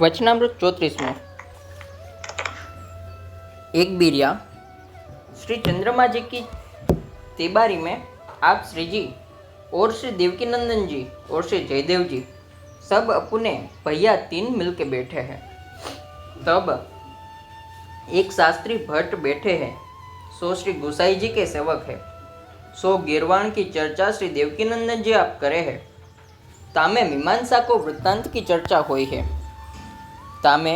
वचनामृत चौंतीसवें एक बिरिया, श्री चंद्रमा जी की तिबारी में आप श्री जी और श्री देवकी नंदन जी और श्री जयदेव जी सब अपने भैया तीन मिलके बैठे हैं। तब एक शास्त्री भट्ट बैठे हैं। सो श्री गोसाई जी के सेवक है। सो गिरवाण की चर्चा श्री देवकी नंदन जी आप करे है। तामे मीमांसा को वृत्तांत की चर्चा हुई है। तामे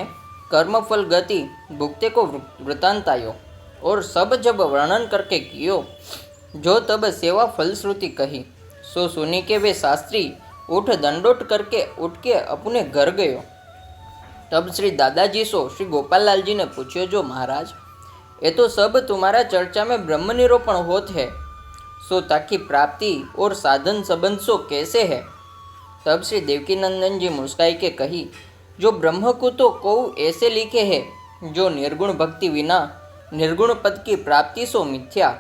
कर्मफल गति भुक्ते को वृ- वृत्तांत आयो और सब जब वर्णन करके कियो जो तब सेवा फलश्रुति कही सो सुनी के वे शास्त्री उठ दंडोट करके उठ के अपने घर गयो तब श्री दादाजी सो श्री गोपाल लाल जी ने पूछो जो महाराज ये तो सब तुम्हारा चर्चा में ब्रह्म निरूपण होत है सो ताकि प्राप्ति और साधन संबंध सो कैसे है तब श्री देवकी नंदन जी मुस्काई के कही जो ब्रह्म को तो को ऐसे लिखे है, जो निर्गुण भक्ति विना निर्गुण पद की प्राप्ति सो मिथ्या,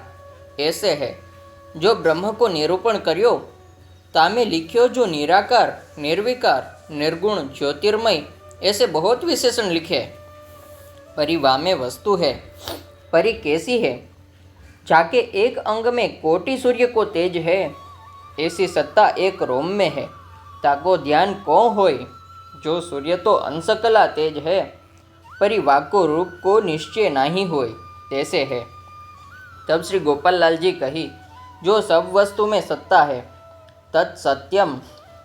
ऐसे है। जो ब्रह्म को निरूपण करियो, तामे लिखियो जो निराकार, निर्विकार, निर्गुण, ज्योतिर्मय, ऐसे बहुत विशेषण लिखे परी वामे वस्तु है, परी कैसी है, जाके एक अंग में कोटि सूर्य को तेज है, ऐसी सत्ता एक रोम में है, ताको ध्यान कौन होय जो सूर्य तो अंशकला तेज है परी वाको रूप को निश्चय नहीं होय तैसे है। तब श्री गोपाल लाल जी कही, जो सब वस्तु में सत्ता है तत्सत्यम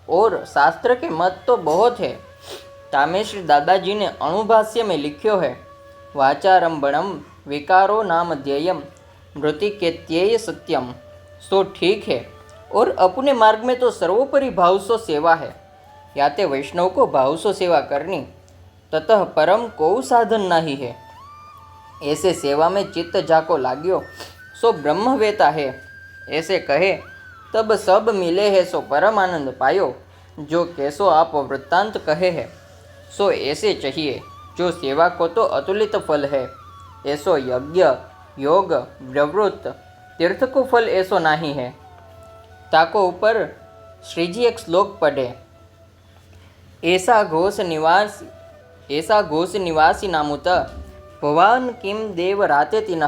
और शास्त्र के मत तो बहुत है। तामे श्री दादाजी ने अणुभाष्य में लिखो है, वाचारंभणम विकारो नाम ध्येयम मृति के त्येय सत्यम। सो ठीक है, और अपने मार्ग में तो सर्वोपरि भाव सो सेवा है। या ते वैष्णव को भाव सो सेवा करनी। ततः परम को साधन नहीं है। ऐसे सेवा में चित्त जाको लाग्यो, सो ब्रह्म वेता है। ऐसे कहे, तब सब मिले है सो परम आनंद पायो, जो कैसो आप वृत्तांत कहे है। सो ऐसे चाहिए, जो सेवा को तो अतुलित फल है। ऐसो यज्ञ, योग, प्रवृत्त, तीर्थ को फल ऐसो नहीं है। ताको ऊपर श्रीजी एक श्लोक पढ़े। એષા ઘોષ નિવાસી એષા ઘોષ નિવાસિનામુત ભવાન કિમ દેવ રાતે તિન,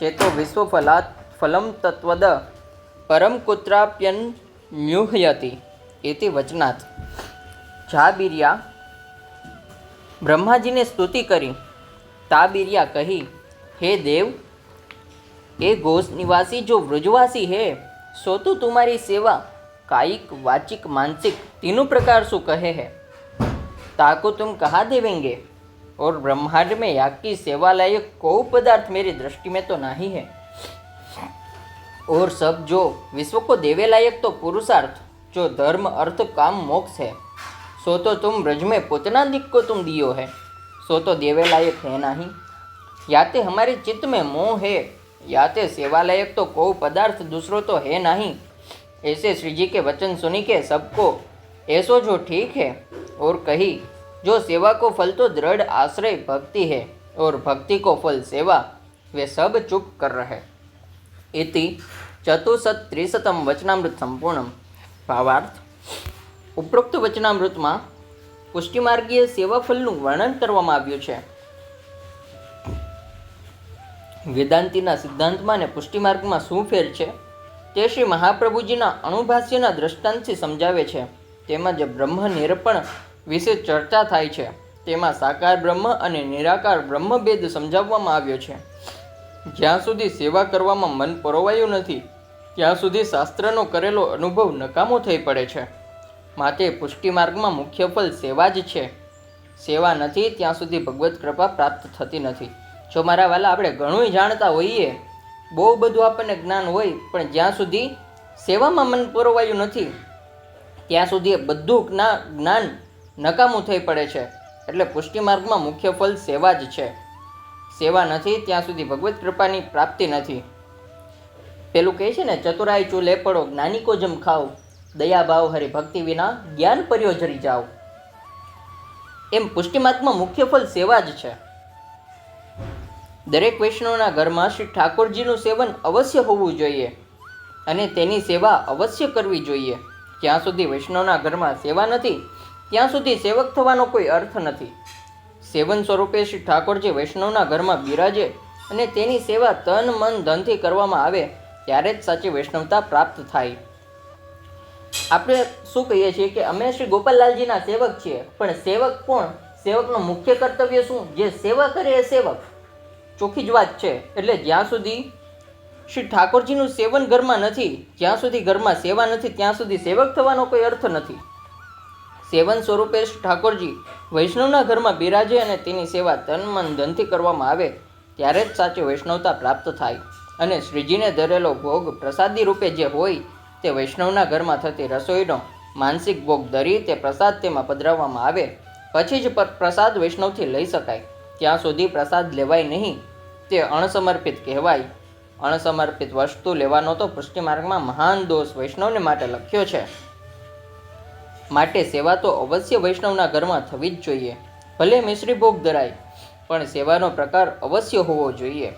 ચેતો વિશ્વફલા ફલમ તત્વદ, પરમ કુત્રાપ્યન ન્યુહયતિ, એતિ વચનાથ જાબીરિયા, બ્રહ્માજીને સ્તુતિ કરી. તાબીરિયા કહી, હે દેવ, એ ઘોષ નિવાસી જો વૃજવાસી હે, સો તો તુમારી સેવા, કાયિક, વાચિક, માનસિક, તીનું પ્રકાર શું કહે હે? ताको तुम कहाँ देवेंगे? और ब्रह्मांड में याग की सेवा लायक कोई पदार्थ मेरी दृष्टि में तो नहीं है। और सब जो विश्व को देवे लायक तो पुरुषार्थ, जो धर्म, अर्थ, काम, मोक्ष है, सो तो तुम ब्रज में पुतना दिक को तुम दियो है। सो तो देवे लायक है नहीं। ते हमारे चित्त में मोह है। या ते सेवा लायक तो कोई पदार्थ दूसरो तो है नहीं। ऐसे श्री जी के वचन सुनी के सबको ऐसो जो ठीक है और कही जो सेवा को फल तो दृढ़ आश्रय भक्ति है और भक्ति को फल सेवा वे सब चुप कर रहे इति ચતુસત ત્રિશતમ વચનામૃત સંપૂર્ણમ ભાવાર્થ ઉપરોક્ત વચનામૃતમાં પુષ્ટિમાર્ગીય સેવાફલનું વર્ણન કરવામાં આવ્યું છે વેદાંતિના સિદ્ધાંતમાં અને પુષ્ટિમાર્ગમાં શું ફેર છે તે શ્રી મહાપ્રભુજીના અણુભાષ્યના દ્રષ્ટાંતથી સમજાવે છે તેમજ બ્રહ્મ નિરૂપણ વિશે ચર્ચા થાય છે. તેમાં સાકાર બ્રહ્મ અને નિરાકાર બ્રહ્મભેદ સમજાવવામાં આવ્યો છે. જ્યાં સુધી સેવા કરવામાં મન પરોવાયું નથી, ત્યાં સુધી શાસ્ત્રનો કરેલો અનુભવ નકામો થઈ પડે છે. માટે પુષ્ટિ માર્ગમાં મુખ્ય ફલ સેવા જ છે. સેવા નથી, ત્યાં સુધી ભગવત કૃપા પ્રાપ્ત થતી નથી. જો મારા વાલા આપણે ઘણું જાણતા હોઈએ, બહુ બધું આપણને જ્ઞાન હોય, પણ જ્યાં સુધી સેવામાં મન પરોવાયું નથી ત્યાં સુધી બધું જ્ઞા, જ્ઞાન નકામું થઈ પડે છે. એટલે પુષ્ટિ માર્ગમાં મુખ્ય ફલ સેવા જ છે. સેવા નથી, ત્યાં સુધી ભગવત કૃપાની પ્રાપ્તિ નથી. પેલું કહે છે ને, ચતુરાઈ ચૂલે પડો જ્ઞાની કો જમ ખાઓ. દયા ભાવ હરિ ભક્તિ વિના જ્ઞાન પર્યો જરી જાઓ. એમ પુષ્ટિમાર્ગમાં મુખ્ય ફલ સેવા જ છે. દરેક વૈષ્ણવના ઘરમાં શ્રી ઠાકોરજીનું સેવન અવશ્ય હોવું જોઈએ અને તેની સેવા અવશ્ય કરવી જોઈએ. જ્યાં સુધી વૈષ્ણવના ઘરમાં સેવા નથી, ત્યાં સુધી સેવક થવાનો કોઈ અર્થ નથી. સેવન સ્વરૂપે શ્રી ઠાકોરજી વૈષ્ણવના ઘરમાં બિરાજે અને તેની સેવા તન, મન, ધનથી કરવામાં આવે, ત્યારે જ સાચી વૈષ્ણવતા પ્રાપ્ત થાય. આપણે શું કહીએ છીએ કે અમે શ્રી ગોપાલલાલજીના સેવક છીએ, પણ સેવક કોણ? સેવકનું મુખ્ય કર્તવ્ય શું? જે સેવા કરે એ સેવક. ચોખ્ખી જ વાત છે. એટલે જ્યાં સુધી શ્રી ઠાકોરજીનું સેવન ઘરમાં નથી, જ્યાં સુધી ઘરમાં સેવા નથી, ત્યાં સુધી સેવક થવાનો કોઈ અર્થ નથી. સેવન સ્વરૂપે શ્રી ઠાકોરજી વૈષ્ણવના ઘરમાં બિરાજે અને તેની સેવા તન મન ધનથી કરવામાં આવે, ત્યારે જ સાચી વૈષ્ણવતા પ્રાપ્ત થાય. અને શ્રીજીને ધરેલો ભોગ પ્રસાદી રૂપે જે હોય, તે વૈષ્ણવના ઘરમાં થતી રસોઈનો માનસિક ભોગ ધરી તે પ્રસાદ તેમાં પધરાવવામાં આવે. પછી જ પર- પ્રસાદ વૈષ્ણવથી લઈ શકાય. ત્યાં સુધી પ્રસાદ લેવાય નહીં, તે અણસમર્પિત કહેવાય. અણસમર્પિત વસ્તુ લેવાનો તો પુષ્ટિ માર્ગમાં મહાન દોષ વૈષ્ણવને માટે લખ્યો છે. માટે સેવા તો અવશ્ય વૈષ્ણવના ઘરમાં થવી જ જોઈએ. ભલે મિશ્રી ભોગ ધરાય, પણ સેવાનો પ્રકાર અવશ્ય હોવો જોઈએ.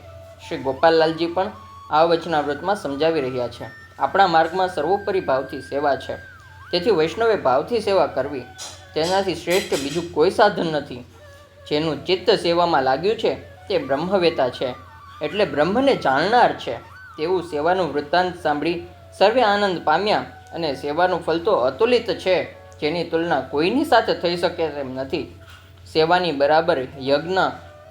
શ્રી ગોપાલલાલજી પણ આ વચનાવ્રતમાં સમજાવી રહ્યા છે. આપણા માર્ગમાં સર્વોપરી ભાવથી સેવા છે. તેથી વૈષ્ણવે ભાવથી સેવા કરવી તેનાથી શ્રેષ્ઠ બીજું કોઈ સાધન નથી. જેનું ચિત્ત સેવામાં લાગ્યું છે તે બ્રહ્મવેતા છે. એટલે બ્રહ્મને જાણનાર છે. તેવું સેવાનું વૃત્તાંત સાંભળી સર્વે આનંદ પામ્યા અને સેવાનું ફલ તો અતુલિત છે, જેની તુલના કોઈની સાથે થઈ શકે તેમ નથી. સેવાની બરાબર યજ્ઞ,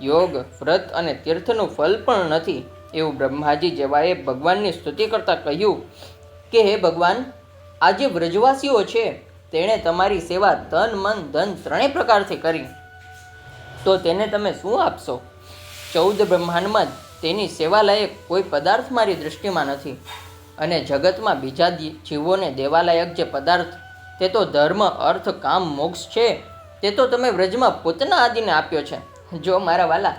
યોગ, વ્રત અને તીર્થનું ફલ પણ નથી. એવું બ્રહ્માજી જેવાએ ભગવાનની સ્તુતિ કરતાં કહ્યું કે, હે ભગવાન, આ જે વ્રજવાસીઓ છે, તેણે તમારી સેવા તન મન, ધન ત્રણેય પ્રકારથી કરી. તો તેને તમે શું આપશો? ચૌદ બ્રહ્માંડમાં તેની સેવાલાયક કોઈ પદાર્થ મારી દૃષ્ટિમાં નથી. અને જગતમાં બીજા જીવોને દેવાલાયક જે પદાર્થ, તે તો ધર્મ, અર્થ, કામ, મોક્ષ છે, તે તો તમે વ્રજમાં પોતાના આદિને આપ્યો છે. જો મારા વાલા,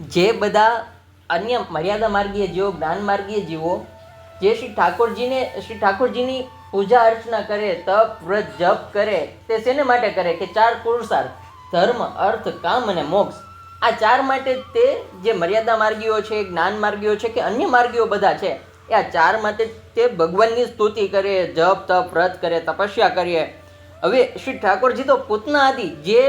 જે બધા અન્ય મર્યાદા માર્ગીય જીવો, જ્ઞાન માર્ગીય જીવો, જે શ્રી ઠાકોરજીને શ્રી ઠાકોરજીની પૂજા અર્ચના કરે, તપ, વ્રત, જપ કરે, તે શેને માટે કરે? કે ચાર પુરુષાર્થ, ધર્મ, અર્થ, કામ અને મોક્ષ. આ ચાર માટે તે જે મર્યાદા માર્ગીઓ છે, જ્ઞાન માર્ગીઓ છે કે અન્ય માર્ગીઓ બધા છે, એ આ ચાર માટે તે ભગવાનની સ્તુતિ કરે, જપ, તપ, વ્રત કરે, તપસ્યા કરીએ. હવે શ્રી ઠાકોરજી તો પૂતના આદિ જે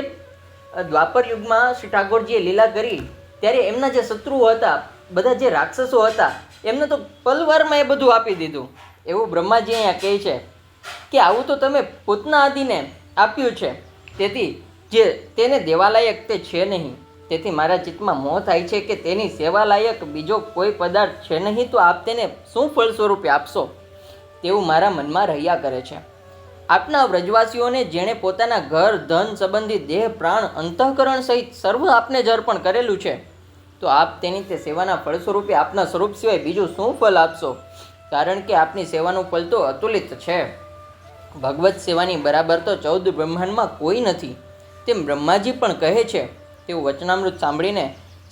દ્વાપર યુગમાં શ્રી ઠાકોરજીએ લીલા કરી, ત્યારે એમના જે શત્રુઓ હતા, બધા જે રાક્ષસો હતા, એમને તો પલવારમાં એ બધું આપી દીધું. એવું બ્રહ્માજી અહીંયા કહે છે કે આવું તો તમે પૂતના આદિને આપ્યું છે. તેથી જે તેને દેવાલાયક તે છે નહીં. તેથી મારા ચિત્તમાં મોહ થાય છે કે તેની સેવા લાયક બીજો કોઈ પદાર્થ છે નહીં, તો આપ તેને શું ફળ સ્વરૂપે આપશો? તેવું મારા મનમાં રહ્યા કરે છે. આપના વ્રજવાસીઓને જેણે પોતાના ઘર, ધન સંબંધી દેહ, પ્રાણ, અંતઃકરણ સહિત સર્વ આપને જ અર્પણ કરેલું છે, તો આપ તેની તે સેવાના ફળ સ્વરૂપે આપના સ્વરૂપ સિવાય બીજું શું ફળ આપશો? કારણ કે આપની સેવાનું ફળ તો અતુલિત છે. ભગવત સેવાની બરાબર તો ચૌદ બ્રહ્માંડમાં કોઈ નથી. તેમ બ્રહ્માજી પણ કહે છે તેવું વચનામૃત સાંભળીને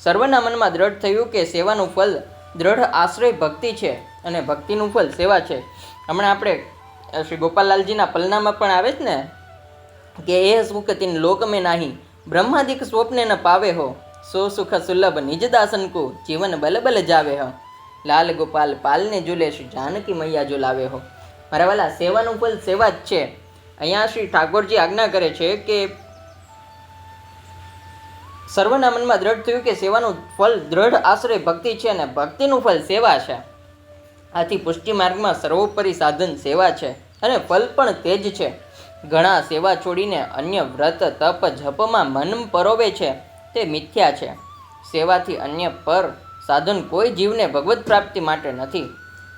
સર્વના મનમાં દ્રઢ થયું કે સેવાનું ફલ દ્રઢ આશ્રય ભક્તિ છે અને ભક્તિનું ફલ સેવા છે. હમણાં આપણે શ્રી ગોપાલલાલજીના પલનામાં પણ આવે જ ને, કે એ સુખ તીન લોક મેં નાહી, બ્રહ્માદિક સ્વપ્ને ન પાવે હો, સો સુખ સુલભ નિજ દાસન કો જીવન બલ બલ જાવે હો. લાલ ગોપાલ પાલને જુલે શ્રી જાનકી મૈયા ઝુલાવે હો. મારા વાલા, સેવાનું ફલ સેવા જ છે. અહીંયા શ્રી ઠાકોરજી આજ્ઞા કરે છે કે સર્વના મનમાં દ્રઢ થયું કે સેવાનું ફલ દ્રઢ આશ્રય ભક્તિ છે અને ભક્તિનું ફલ સેવા છે. આથી પુષ્ટિ માર્ગમાં સર્વોપરી સાધન સેવા છે અને ફલ પણ તે જ છે. ઘણા સેવા છોડીને અન્ય વ્રત, તપ, જપમાં મન પરોવે છે, તે મિથ્યા છે. સેવાથી અન્ય પર સાધન કોઈ જીવને ભગવત પ્રાપ્તિ માટે નથી.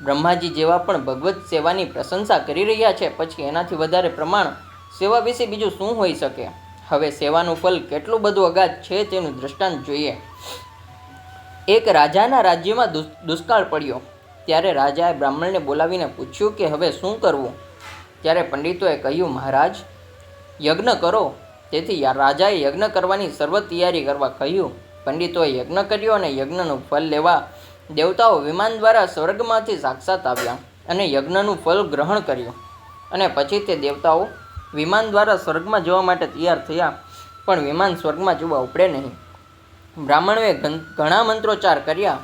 બ્રહ્માજી જેવા પણ ભગવત સેવાની પ્રશંસા કરી રહ્યા છે, પછી એનાથી વધારે પ્રમાણ સેવા વિશે બીજું શું હોઈ શકે? હવે સેવાનું ફલ કેટલું બધું અગાધ છે તેનું દૃષ્ટાંત જોઈએ. એક રાજાના રાજ્યમાં દુષ- દુષ્કાળ પડ્યો. ત્યારે રાજાએ બ્રાહ્મણને બોલાવીને પૂછ્યું કે હવે શું કરવું? ત્યારે પંડિતોએ કહ્યું, મહારાજ, યજ્ઞ કરો. તેથી રાજાએ યજ્ઞ કરવાની સર્વ તૈયારી કરવા કહ્યું. પંડિતોએ યજ્ઞ કર્યો અને યજ્ઞનું ફલ લેવા દેવતાઓ વિમાન દ્વારા સ્વર્ગમાંથી સાક્ષાત આવ્યા અને યજ્ઞનું ફલ ગ્રહણ કર્યું. અને પછી તે દેવતાઓ વિમાન દ્વારા સ્વર્ગમાં જવા માટે તૈયાર થયા, પણ વિમાન સ્વર્ગમાં જોવા ઉપડે નહીં. બ્રાહ્મણોએ ઘણા મંત્રોચ્ચાર કર્યા,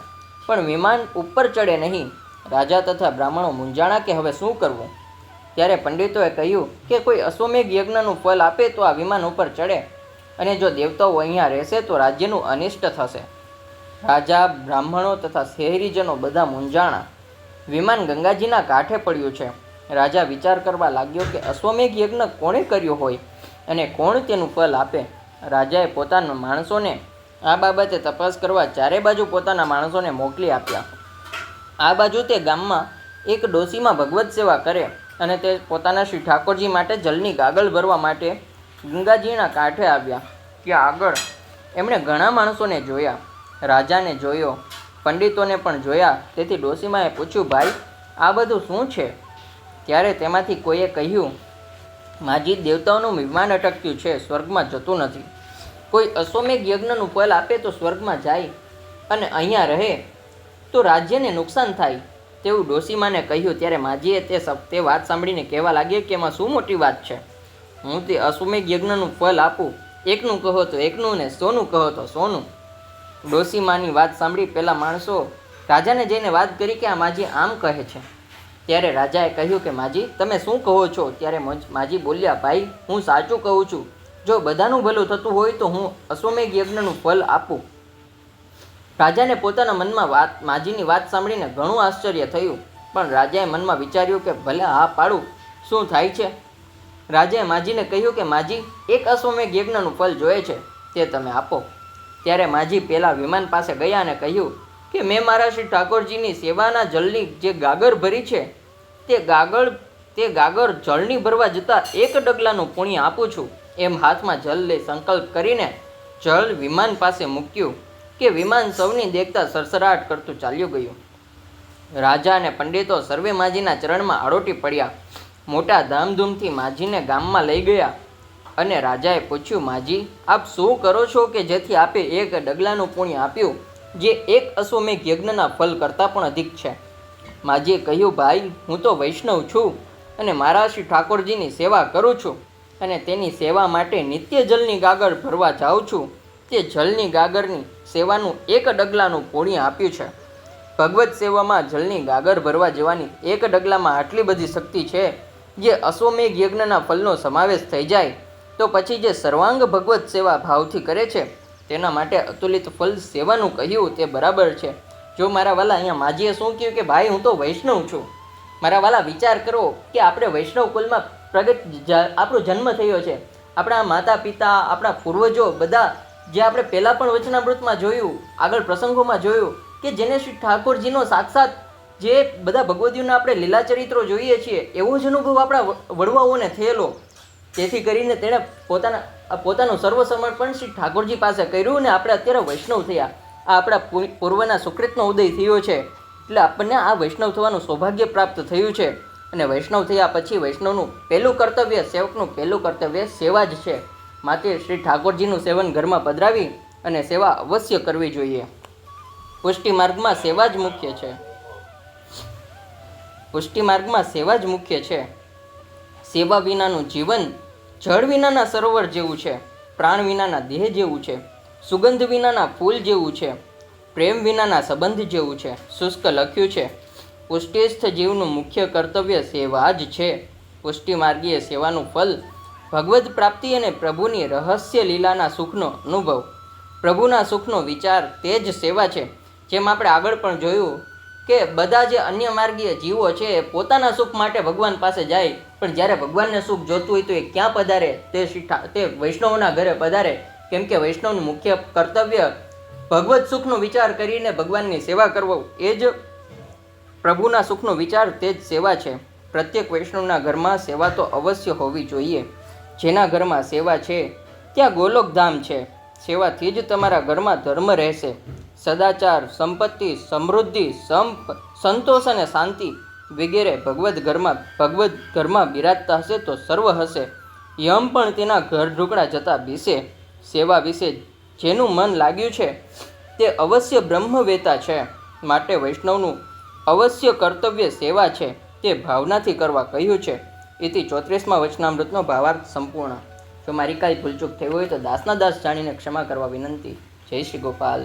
પણ વિમાન ઉપર ચડે નહીં. રાજા તથા બ્રાહ્મણો મૂંઝાણા કે હવે શું કરવું? ત્યારે પંડિતોએ કહ્યું કે કોઈ અશ્વમેઘ યજ્ઞનું ફલ આપે તો આ વિમાન ઉપર ચડે, અને જો દેવતાઓ અહીંયા રહેશે તો રાજ્યનું અનિષ્ટ થશે. રાજા, બ્રાહ્મણો તથા શહેરીજનો બધા મૂંઝાણા. વિમાન ગંગાજીના કાંઠે પડ્યું છે. રાજા વિચાર કરવા લાગ્યો કે અશ્વમેઘ યજ્ઞ કોણે કર્યો હોય અને કોણ તેનું ફલ આપે? રાજાએ પોતાના માણસોને આ બાબતે તપાસ કરવા ચારે બાજુ પોતાના માણસોને મોકલી આપ્યા. આ બાજુ તે ગામમાં એક ડોશીમાં ભગવત સેવા કરે અને તે પોતાના શ્રી ઠાકોરજી માટે જલની ગાગલ ભરવા માટે ગંગાજીના કાંઠે આવ્યા. ત્યાં આગળ એમણે ઘણા માણસોને જોયા. રાજાને જોયો, પંડિતોને પણ જોયા. તેથી ડોસીમાએ પૂછ્યું, ભાઈ, આ બધું શું છે? ત્યારે તેમાંથી કોઈએ કહ્યું, માજી દેવતાઓનું વિમાન અટક્યું છે, સ્વર્ગમાં જતું નથી. કોઈ અશ્વમેઘ યજ્ઞનું ફળ આપે તો સ્વર્ગમાં જાય અને અહીંયા રહે તો રાજ્યને નુકસાન થાય. તેવું ડોસીમાને કહ્યું. ત્યારે માજીએ તે તે વાત સાંભળીને કહેવા લાગ્યા કે, એમાં શું મોટી વાત છે? હું તે અશ્વમેઘ યજ્ઞનું ફળ આપું. એકનું કહો તો એકનું ને સોનું કહો તો સોનું. ડોસીમાની વાત સાંભળી પેલા માણસો રાજાને જઈને વાત કરી કે, આ માજી આમ કહે છે. ત્યારે રાજાએ કહ્યું કે, માજી, તમે શું કહો છો? ત્યારે માજી બોલ્યા, ભાઈ, હું સાચું કહું છું. જો બધાનું ભલું થતું હોય તો હું અશ્વમેઘ યજ્ઞનું ફલ આપું. રાજાને પોતાના મનમાં વાત, માજીની વાત સાંભળીને ઘણું આશ્ચર્ય થયું. પણ રાજાએ મનમાં વિચાર્યું કે, ભલે હા પાડું, શું થાય છે? રાજાએ માજીને કહ્યું કે, માજી, એક અશ્વમેઘ યજ્ઞનું ફલ જોઈએ છે, તે તમે આપો. ત્યારે માજી પેલા વિમાન પાસે ગયા અને કહ્યું કે મેં મારા શ્રી ઠાકોરજીની સેવાના જળની જે ગાગર ભરી છે, તે ગાગર તે ગાગર જળની ભરવા જતાં એક ડગલાનું પુણ્ય આપું છું. એમ હાથમાં જલ લઈ સંકલ્પ કરીને જળ વિમાન પાસે મૂક્યું કે વિમાન સૌની દેખતા સરસરાટ કરતું ચાલ્યું ગયું. રાજા અને પંડિતો સર્વે માજીના ચરણમાં આડોટી પડ્યા. મોટા ધામધૂમથી માજીને ગામમાં લઈ ગયા અને રાજાએ પૂછ્યું, માજી, આપ શું કરો છો કે જેથી આપે એક ડગલાનું પુણ્ય આપ્યું? જે એક અશ્વમેઘ યજ્ઞના ફલ કરતાં પણ અધિક છે. માજીએ કહ્યું, ભાઈ, હું તો વૈષ્ણવ છું અને મારા શ્રી ઠાકોરજીની સેવા કરું છું અને તેની સેવા માટે નિત્ય જલની ગાગર ભરવા જાઉં છું. તે જલની ગાગરની સેવાનું એક ડગલાનું પુણ્ય આપ્યું છે. ભગવત સેવામાં જલની ગાગર ભરવા જવાની એક ડગલામાં આટલી બધી શક્તિ છે જે અશ્વમેઘ યજ્ઞના ફલનો સમાવેશ થઈ જાય તો પછી જે સર્વાંગ ભગવત સેવા ભાવથી કરે છે તેના માટે અતુલિત ફલ સેવાનું કહ્યું તે બરાબર છે. જો મારા વાલા અહીંયા માજીએ શું કહ્યું કે ભાઈ હું તો વૈષ્ણવ છું. મારા વાલા વિચાર કરો કે આપણે વૈષ્ણવ કુલમાં પ્રગટ આપણો જન્મ થયો છે. આપણા માતા પિતા, આપણા પૂર્વજો બધા જે આપણે પહેલાં પણ વચનામૃતમાં જોયું, આગળ પ્રસંગોમાં જોયું કે જેને શ્રી ઠાકોરજીનો સાક્ષાત જે બધા ભગવદીઓના આપણે લીલા ચરિત્રો જોઈએ છીએ, એવો જ અનુભવ આપણા વડવાઓને થયેલો. તેથી કરીને તેણે પોતાના પોતાનું સર્વ સમર્પણ શ્રી ઠાકોરજી પાસે કર્યું ને આપણે અત્યારે વૈષ્ણવ થયા. આ આપણા પૂર્વના સુકૃતનો ઉદય થયો છે. એટલે આપણને આ વૈષ્ણવ થવાનું સૌભાગ્ય પ્રાપ્ત થયું છે. અને વૈષ્ણવ થયા પછી વૈષ્ણવનું પહેલું કર્તવ્ય, સેવકનું પહેલું કર્તવ્ય સેવા જ છે. માટે શ્રી ઠાકોરજીનું સેવન ઘરમાં પધરાવી અને સેવા અવશ્ય કરવી જોઈએ. પુષ્ટિ માર્ગમાં સેવા જ મુખ્ય છે. પુષ્ટિ માર્ગમાં સેવા જ મુખ્ય છે. સેવા વિનાનું જીવન જળ વિનાના સરોવર જેવું છે, પ્રાણ વિનાના દેહ જેવું છે, સુગંધ વિનાના ફૂલ જેવું છે, પ્રેમ વિનાના સંબંધ જેવું છે, શુષ્ક લખ્યું છે. પુષ્ટિસ્થ જીવનું મુખ્ય કર્તવ્ય સેવા જ છે. પુષ્ટિ માર્ગીય સેવાનું ફલ, ભગવદ્ પ્રાપ્તિ અને પ્રભુની રહસ્ય લીલાના સુખનો અનુભવ. પ્રભુના સુખનો વિચાર તે જ સેવા છે, જેમ આપણે આગળ પણ જોયું કે બધા જે અન્ય માર્ગીય જીવો છે એ પોતાના સુખ માટે ભગવાન પાસે જાય, પણ જ્યારે ભગવાનને સુખ જોતું હોય તો એ ક્યાં પધારે? તે તે વૈષ્ણવના ઘરે પધારે. કેમ કે વૈષ્ણવનું મુખ્ય કર્તવ્ય ભગવત સુખનો વિચાર કરીને ભગવાનની સેવા કરવો. એ જ પ્રભુના સુખનો વિચાર, તે જ સેવા છે. પ્રત્યેક વૈષ્ણવના ઘરમાં સેવા તો અવશ્ય હોવી જોઈએ. જેના ઘરમાં સેવા છે, ત્યાં ગોલોકધામ છે. સેવાથી જ તમારા ઘરમાં ધર્મ રહેશે. સદાચાર, સંપત્તિ, સમૃદ્ધિ, સંપ, સંતોષ અને શાંતિ વગેરે ભગવદ્ ઘરમાં ભગવદ્ ઘરમાં બિરાજતા હશે તો સર્વ હશે. યમ પણ તેના ઘર ઢુકડા જતા વિશે સેવા વિશે જેનું મન લાગ્યું છે તે અવશ્ય બ્રહ્મવેતા છે. માટે વૈષ્ણવનું અવશ્ય કર્તવ્ય સેવા છે તે ભાવનાથી કરવા કહ્યું છે. એથી ચોત્રીસમાં વચનામૃતનો ભાવાર્થ સંપૂર્ણ. જો મારી કાંઈ ભૂલચૂક થઈ હોય તો દાસના દાસ જાણીને ક્ષમા કરવા વિનંતી. જય શ્રી ગોપાલ.